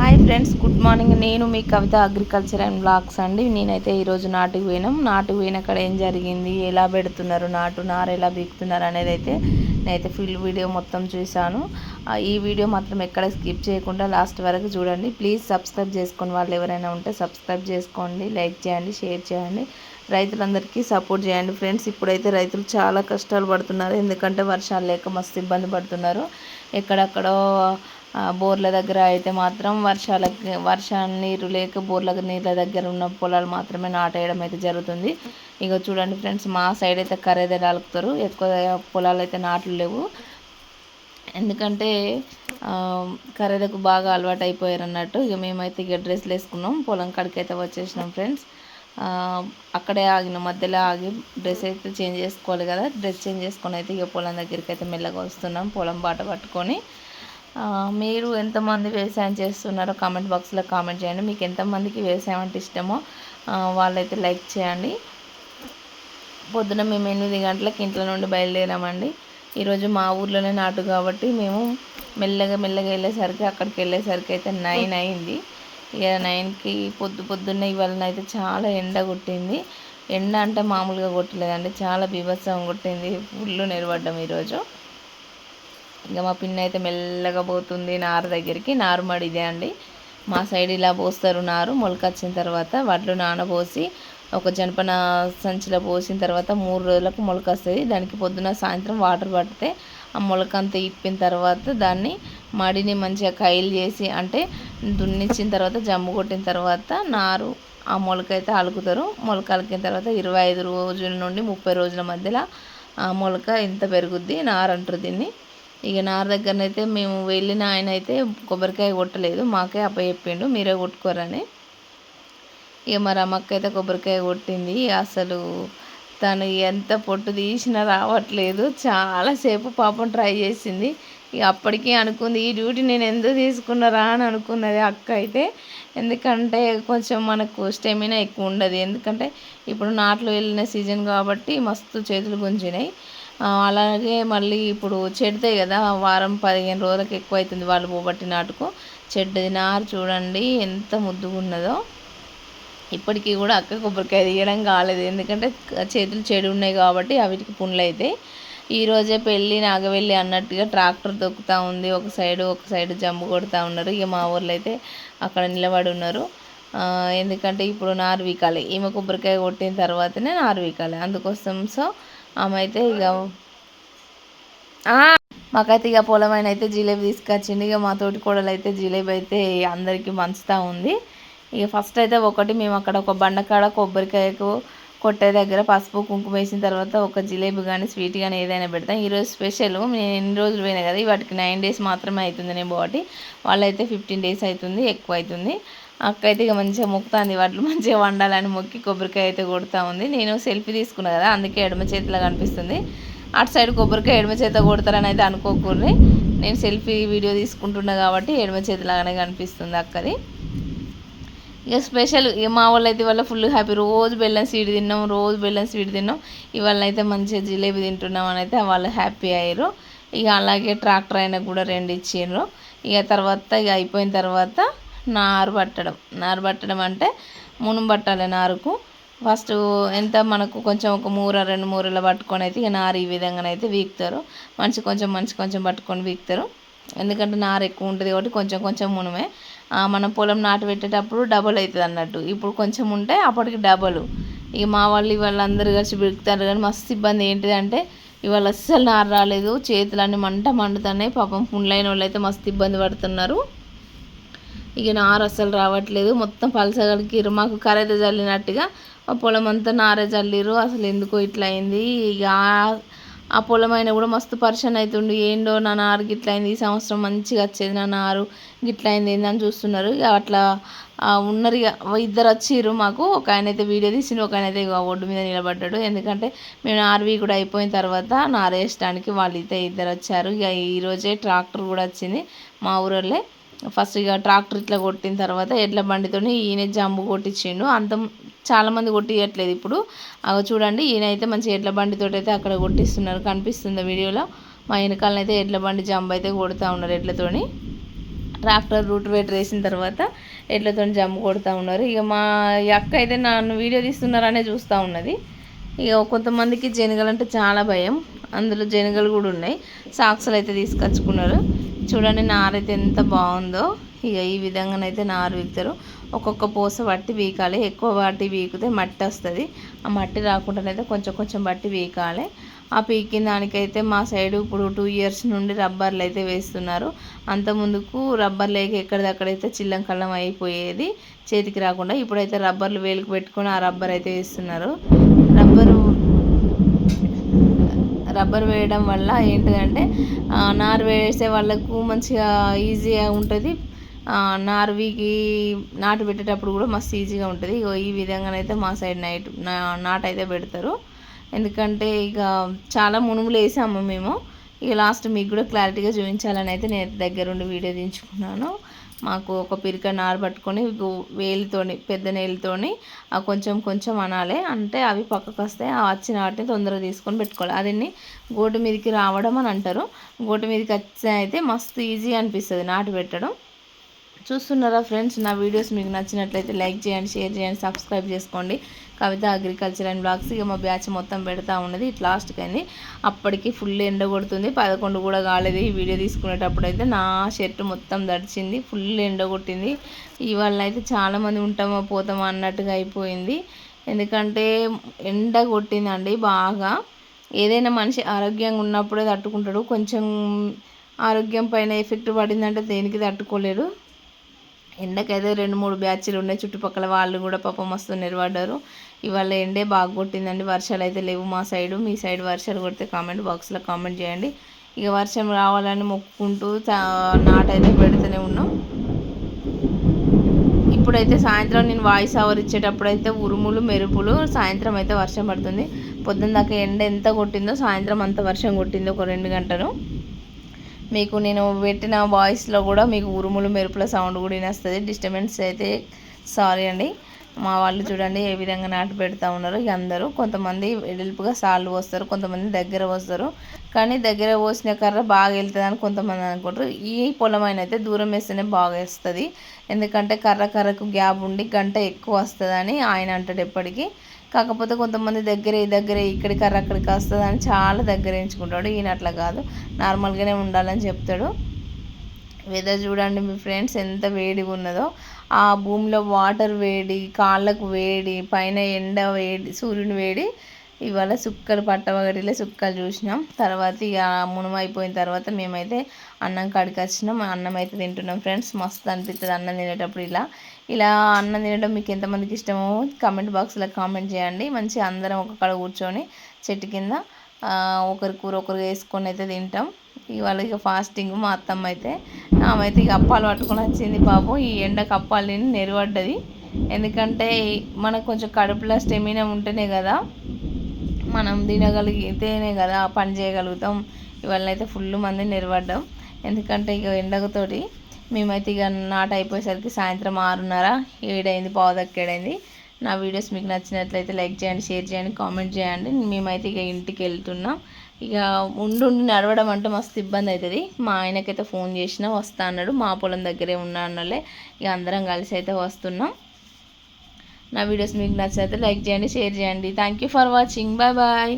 Hi friends good morning. నేను మీ Kavitha agriculture and blogs అండి. నేనైతే ఈరోజు నాటుకు పోయినాం. నాటుకు పోయిన అక్కడ ఏం జరిగింది ఎలా పెడుతున్నారు నాటు నారు ఎలా బీకుతున్నారు అనేది అయితే నేనైతే ఫుల్ వీడియో మొత్తం చూశాను. ఈ వీడియో మాత్రం ఎక్కడ స్కిప్ చేయకుండా లాస్ట్ వరకు చూడండి. ప్లీజ్ సబ్స్క్రైబ్ చేసుకుని వాళ్ళు ఎవరైనా ఉంటే సబ్స్క్రైబ్ చేసుకోండి లైక్ చేయండి షేర్ చేయండి. రైతులందరికీ సపోర్ట్ చేయండి ఫ్రెండ్స్. ఇప్పుడైతే రైతులు చాలా కష్టాలు పడుతున్నారు. ఎందుకంటే వర్షాలు లేక మస్తు ఇబ్బంది పడుతున్నారు. ఎక్కడెక్కడో బోర్ల దగ్గర అయితే మాత్రం వర్షాలకి వర్ష నీరు లేక బోర్ల నీళ్ళ దగ్గర ఉన్న పొలాలు మాత్రమే నాటేయడం అయితే జరుగుతుంది. ఇక చూడండి ఫ్రెండ్స్ మా సైడ్ అయితే కరేదే నలుపుతారు. ఎక్కువ పొలాలు అయితే నాట్లు లేవు. ఎందుకంటే ఆ, కరేదకు బాగా అలవాటు అయిపోయారు అన్నట్టు ఇక మేమైతే ఇక డ్రెస్లు వేసుకున్నాం. పొలం కాడికి అయితే వచ్చేసినాం ఫ్రెండ్స్. అక్కడే ఆగిన మధ్యలో ఆగి డ్రెస్ అయితే చేంజ్ చేసుకోవాలి కదా. డ్రెస్ చేంజ్ చేసుకొని అయితే ఇక పొలం దగ్గరికి అయితే మెల్లగా వస్తున్నాం. పొలం బాట పట్టుకొని. మీరు ఎంతమంది వ్యవసాయం చేస్తున్నారో కామెంట్ బాక్స్లో కామెంట్ చేయండి. మీకు ఎంతమందికి వ్యవసాయం అంటే ఇష్టమో వాళ్ళైతే లైక్ చేయండి. పొద్దున మేము ఎనిమిది గంటలకు ఇంట్లో నుండి బయలుదేరామండి. ఈరోజు మా ఊర్లోనే నాటు కాబట్టి మేము మెల్లగా మెల్లగా వెళ్ళేసరికి అక్కడికి వెళ్ళేసరికి అయితే నైన్ అయింది. ఇక నైన్కి పొద్దు పొద్దున్న ఇవాళ అయితే చాలా ఎండ కొట్టింది. ఎండ అంటే మామూలుగా కొట్టలేదండి. చాలా బీభత్సం కొట్టింది. ఫుల్ నిలబడ్డం ఈరోజు. ఇక మా పిన్న అయితే మెల్లగా పోతుంది నారు దగ్గరికి. నారు మడిదే అండి. మా సైడ్ ఇలా పోస్తారు నారు. మొలకొచ్చిన తర్వాత వడ్లు నానబోసి ఒక జనపన సంచిలో పోసిన తర్వాత మూడు రోజులకు మొలక వస్తుంది. దానికి పొద్దున సాయంత్రం వాటర్ పడితే ఆ మొలక అంతా ఇప్పిన తర్వాత దాన్ని మడిని మంచిగా కైలు చేసి అంటే దున్నిచ్చిన తర్వాత జమ్ము కొట్టిన తర్వాత నారు ఆ మొలక అయితే అలుకుతారు మొలక అలికిన తర్వాత ఇరవై ఐదు రోజుల నుండి ముప్పై రోజుల మధ్యలో ఆ మొలక ఇంత పెరుగుద్ది నారు అంటారు దీన్ని. ఇక నార్ దగ్గరనైతే మేము వెళ్ళిన ఆయన అయితే కొబ్బరికాయ కొట్టలేదు మాకే అప్ప చెప్పిండు మీరే కొట్టుకోరని. ఇక మరి అమ్మక్క అయితే కొబ్బరికాయ కొట్టింది అసలు తను ఎంత పొట్టు తీసినా రావట్లేదు చాలాసేపు పాపం ట్రై చేసింది. ఇక అప్పటికీ అనుకుంది ఈ డ్యూటీ నేను ఎందుకు తీసుకున్నారా అని అనుకున్నది అక్క అయితే. ఎందుకంటే కొంచెం మనకు స్టెమినా ఎక్కువ ఉండదు ఎందుకంటే ఇప్పుడు నాట్లు వెళ్ళిన సీజన్ కాబట్టి మస్తు చేతులు గుంజినాయి. అలాగే మళ్ళీ ఇప్పుడు చెడితే కదా వారం పదిహేను రోజులకు ఎక్కువ అవుతుంది వాళ్ళు పోబట్టి నాటుకు. చెడ్డది నారు చూడండి ఎంత ముద్దుగా ఉన్నదో ఇప్పటికీ కూడా అక్క కొబ్బరికాయ తీయడం కాలేదు. ఎందుకంటే చేతులు చెడు ఉన్నాయి కాబట్టి అవిటికి పుండ్లు అవుతాయి ఈరోజే పెళ్ళి నాగవెళ్ళి అన్నట్టుగా ట్రాక్టర్ దొక్కుతూ ఉంది. ఒక సైడు ఒక సైడు జంబు కొడుతూ ఉన్నారు. ఇక మా ఊర్లో అయితే అక్కడ నిలబడి ఉన్నారు. ఎందుకంటే ఇప్పుడు నారు వీకాలి. ఈమె కొబ్బరికాయ కొట్టిన తర్వాతనే నారు వీకాలి. అందుకోసం సో ఆమె అయితే ఇక మాకైతే ఇక పొలం ఆయన అయితే జిలేబీ తీసుకొచ్చింది ఇక మా తోటి కోడలు అయితే జిలేబీ అయితే అందరికీ మంచుతూ ఉంది. ఇక ఫస్ట్ అయితే ఒకటి మేము అక్కడ ఒక బండకాడ కొబ్బరికాయకు కొట్టే దగ్గర పసుపు కుంకుమ వేసిన తర్వాత ఒక జిలేబీ కానీ స్వీట్ కానీ ఏదైనా పెడతాం. ఈరోజు స్పెషల్. నేను ఎన్ని రోజులు పోయినా కదా వాటికి నైన్ డేస్ మాత్రమే అవుతుంది నేను బాటి వాళ్ళైతే ఫిఫ్టీన్ డేస్ అవుతుంది ఎక్కువ అవుతుంది అక్క అయితే ఇక మంచిగా మొక్కుతుంది. వాటిలో మంచిగా వండాలని మొక్కి కొబ్బరికాయ అయితే కొడుతూ ఉంది. నేను సెల్ఫీ తీసుకున్నా కదా అందుకే ఎడమ చేతిలో కనిపిస్తుంది. అటు సైడ్ కొబ్బరికాయ ఎడమ చేత కొడతారని అయితే అనుకోకూడదు నేను సెల్ఫీ వీడియో తీసుకుంటున్నా కాబట్టి ఎడమ చేతిలాగానే కనిపిస్తుంది అక్కది. ఇక స్పెషల్ ఇక మా వాళ్ళు అయితే ఇవాళ ఫుల్ హ్యాపీ. రోజు బెల్లం స్వీట్ తిన్నాం రోజు బెల్లం స్వీట్ తిన్నాం. ఇవాళ అయితే మంచిగా జిలేబీ తింటున్నాం అని అయితే వాళ్ళు హ్యాపీ అయ్యారు. ఇక అలాగే ట్రాక్టర్ అయినా కూడా రెండు ఇచ్చిండ్రు. ఇక తర్వాత ఇక అయిపోయిన తర్వాత నారు పట్టడం. నారు పట్టడం అంటే మునం పట్టాలి నారుకు. ఫస్ట్ ఎంత మనకు కొంచెం ఒక మూర రెండు మూరలు పట్టుకొని అయితే ఇక నారు ఈ విధంగానైతే వీక్తారు. మనిషి కొంచెం మనిషి కొంచెం పట్టుకొని వీక్తారు. ఎందుకంటే నారు ఎక్కువ ఉంటుంది కాబట్టి కొంచెం కొంచెం మునమే. మన మనం పొలం నాటు పెట్టేటప్పుడు డబల్ అవుతుంది అన్నట్టు. ఇప్పుడు కొంచెం ఉంటే అప్పటికి డబల్. ఇక మా వాళ్ళు ఇవాళ కలిసి బిడుకుతారు కానీ మస్తు ఇబ్బంది ఏంటిదంటే ఇవాళ అస్సలు నారు రాలేదు. చేతులన్నీ మంట మండుతున్నాయి. పాపం పుండ్లైన వాళ్ళు అయితే మస్తు ఇబ్బంది పడుతున్నారు. ఇక నారు అస్సలు రావట్లేదు. మొత్తం పలసగలికి మాకు కరైతే చల్లినట్టుగా ఆ పొలం అంతా నారే చల్లిరు అసలు ఎందుకో ఇట్లా అయింది. ఇక ఆ- పొలం అయినా కూడా మస్తు పర్షన్ అవుతుండు ఏంటో నా నారు గిట్ల అయింది. ఈ సంవత్సరం మంచిగా వచ్చేది నా నారు గిట్ల అయింది ఏందని చూస్తున్నారు. ఇక అట్లా ఉన్నారు. ఇక ఇద్దరు వచ్చిర్రు మాకు. ఒక ఆయన అయితే వీడియో తీసిండు. ఒక ఆయన అయితే ఇక ఒడ్డు మీద నిలబడ్డాడు. ఎందుకంటే మేము ఆర్వీ కూడా అయిపోయిన తర్వాత నారేసడానికి వాళ్ళు అయితే ఇద్దరు వచ్చారు. ఇక ఈరోజే ట్రాక్టర్ కూడా వచ్చింది మా ఊరోళ్ళే. ఫస్ట్ ఇక ట్రాక్టర్ ఇట్లా కొట్టిన తర్వాత ఎడ్ల బండితో ఈయన జంబు కొట్టించిండు. అంత చాలామంది కొట్టియట్లేదు ఇప్పుడు. అవి చూడండి ఈయన అయితే మంచి ఎడ్ల బండితో అయితే అక్కడ కొట్టిస్తున్నారు. కనిపిస్తుంది వీడియోలో. మా వెనకాలనైతే ఎడ్ల బండి జంబు అయితే కొడుతూ ఉన్నారు ఎడ్లతోని. ట్రాక్టర్ రూట్ వేట్ వేసిన తర్వాత ఎడ్లతో జంబు కొడుతూ ఉన్నారు. ఇక మా ఈ అక్క అయితే నన్ను వీడియో తీస్తున్నారనే చూస్తూ ఉన్నది. ఇక కొంతమందికి జనగలు అంటే చాలా భయం. అందులో జనగలు కూడా ఉన్నాయి. సాక్సులు అయితే తీసుకొచ్చుకున్నారు. చూడండి నారైతే ఎంత బాగుందో. ఇక ఈ విధంగానైతే నారు వీకుతారు ఒక్కొక్క పూస బట్టి వీకాలి. ఎక్కువ బట్టి వీకితే మట్టి వస్తుంది. ఆ మట్టి రాకుండానైతే కొంచెం కొంచెం బట్టి వీకాలి. ఆ పీకిన దానికైతే మా సైడ్ ఇప్పుడు టూ ఇయర్స్ నుండి రబ్బర్లు అయితే వేస్తున్నారు. అంత ముందుకు రబ్బర్ లేక ఎక్కడిదక్కడైతే చిల్లం కళ్ళం అయిపోయేది చేతికి రాకుండా ఇప్పుడైతే రబ్బర్లు వేలుకు పెట్టుకొని ఆ రబ్బర్ అయితే వేస్తున్నారు రబ్బరు రబ్బర్ వేయడం వల్ల ఏంటిదంటే నారు వేసే వాళ్ళకు మంచిగా ఈజీగా ఉంటుంది. నార్వికి నాటు పెట్టేటప్పుడు కూడా మస్తు ఈజీగా ఉంటుంది. ఈ విధంగానైతే మా సైడ్ నైట్ నాటైతే అయితే పెడతారు. ఎందుకంటే ఇక చాలా మునుములు వేసాము మేము. ఇక లాస్ట్ మీకు కూడా క్లారిటీగా చూపించాలని అయితే నేను దగ్గరుండి వీడియో దించుకున్నాను. మాకు ఒక పిరిక నారు పట్టుకొని వేలితోని పెద్ద నేలతోని కొంచెం కొంచెం అనాలి. అంటే అవి పక్కకు వస్తే ఆ వచ్చిన వాటిని తొందరగా తీసుకొని పెట్టుకోవాలి. అది గోటు మీదకి రావడం అని అంటారు. గోటు మీదకి వచ్చి అయితే మస్తు ఈజీ అనిపిస్తుంది నాటు పెట్టడం. చూస్తున్నారా ఫ్రెండ్స్? నా వీడియోస్ మీకు నచ్చినట్లయితే లైక్ చేయండి షేర్ చేయండి సబ్స్క్రైబ్ చేసుకోండి. కవిత అగ్రికల్చర్ అండ్ బ్లాగ్స్ ఇక మా బ్యాచ్ మొత్తం పెడతా ఉన్నది. ఇట్ లాస్ట్కి అయింది అప్పటికి ఫుల్ ఎండ కొడుతుంది. పదకొండు కూడా కాలేదు ఈ వీడియో తీసుకునేటప్పుడు అయితే. నా షర్ట్ మొత్తం దడిచింది. ఫుల్ ఎండ కొట్టింది. ఇవాళ అయితే చాలామంది ఉంటామో పోతామో అన్నట్టుగా అయిపోయింది. ఎందుకంటే ఎండ కొట్టిందండి బాగా. ఏదైనా మనిషి ఆరోగ్యంగా ఉన్నప్పుడే తట్టుకుంటాడు. కొంచెం ఆరోగ్యం పైన ఎఫెక్ట్ పడిందంటే దేనికి తట్టుకోలేడు. ఎండకైతే రెండు మూడు బ్యాచ్లు ఉన్నాయి. చుట్టుపక్కల వాళ్ళు కూడా పాపం మస్తు నిలబడ్డారు. ఇవాళ ఎండే బాగా కొట్టిందండి. వర్షాలు అయితే లేవు మా సైడు. మీ సైడ్ వర్షాలు కొడితే కామెంట్ బాక్స్లో కామెంట్ చేయండి. ఇక వర్షం రావాలని మొక్కుకుంటూ నాటైతే పెడుతూనే ఉన్నాం. ఇప్పుడైతే సాయంత్రం నేను వాయిస్ అవర్ ఇచ్చేటప్పుడు అయితే ఉరుములు మెరుపులు సాయంత్రం అయితే వర్షం పడుతుంది. పొద్దున్న దాకా ఎండ ఎంత కొట్టిందో సాయంత్రం అంత వర్షం కొట్టిందో. ఒక రెండు గంటలు. మీకు నేను పెట్టిన వాయిస్లో కూడా మీకు ఉరుములు మెరుపుల సౌండ్ కూడా వినేస్తుంది డిస్టర్బెన్స్ అయితే సారీ అండి. మా వాళ్ళు చూడండి ఏ విధంగా నాటు పెడతా ఉన్నారు. ఇక అందరూ కొంతమంది వెడల్పుగా సాళ్ళు వస్తారు కొంతమంది దగ్గర వస్తారు కానీ దగ్గర పోసిన కర్ర బాగా వెళ్తుంది అని కొంతమంది అనుకుంటారు. ఈ పొలం అయితే దూరం వేస్తేనే బాగా వేస్తుంది. ఎందుకంటే కర్ర కర్రకు గ్యాప్ ఉండి గంట ఎక్కువ వస్తుందని ఆయన అంటాడు ఎప్పటికీ. కాకపోతే కొంతమంది దగ్గరే దగ్గరే కర్ర అక్కడికి వస్తుంది అని చాలా దగ్గర ఎంచుకుంటాడు. ఈయన అట్లా కాదు. నార్మల్గానే ఉండాలని చెప్తాడు. వెదర్ చూడండి మీ ఫ్రెండ్స్ ఎంత వేడిగా ఉన్నదో. ఆ భూమిలో వాటర్ వేడి కాళ్ళకు వేడి పైన ఎండ వేడి సూర్యుని వేడి ఇవాళ సుక్కలు పట్టవగడిలో సుక్కలు చూసినాం. తర్వాత ఇక మునం అయిపోయిన తర్వాత మేమైతే అన్నం కాడికి వచ్చినాం. అన్నం అయితే తింటున్నాం ఫ్రెండ్స్. మస్తు అనిపిస్తుంది అన్నం తినేటప్పుడు ఇలా. ఇలా అన్నం తినడం మీకు ఎంతమందికి ఇష్టమో కామెంట్ బాక్స్లో కామెంట్ చేయండి. మంచిగా అందరం ఒక కూర్చొని చెట్టు కింద ఒకరి కూర ఒకరు వేసుకొని అయితే తింటాం. ఇవాళ ఇక ఫాస్టింగ్ మా అత్తమ్మ అయితే ఆమె అయితే ఇక అప్పాలు పట్టుకొని వచ్చింది పాపం. ఈ ఎండకు అప్పాలు తిని నెరవడ్డది ఎందుకంటే మనకు కొంచెం కడుపులో స్టెమినా ఉంటేనే కదా మనం తినగలిగితేనే కదా పని చేయగలుగుతాం. ఇవాళ అయితే ఫుల్ మంది నిలబడ్డాం. ఎందుకంటే ఇక ఎండగతోటి మేమైతే ఇక నాట అయిపోయేసరికి సాయంత్రం ఆరున్నర ఏడైంది పావుదక్కేడైంది నా వీడియోస్ మీకు నచ్చినట్లయితే లైక్ చేయండి షేర్ చేయండి కామెంట్ చేయండి. మేమైతే ఇక ఇంటికి వెళ్తున్నాం. ఇక ఉండి ఉండి నడవడం అంటే మస్తు ఇబ్బంది అవుతుంది. మా ఆయనకైతే ఫోన్ చేసినా వస్తా అన్నాడు మా పొలం దగ్గరే ఉన్నా అన్నలే. ఇక అందరం కలిసి అయితే వస్తున్నాం. నా వీడియోస్ మీకు నచ్చితే లైక్ చేయండి షేర్ చేయండి. Thank you for watching bye bye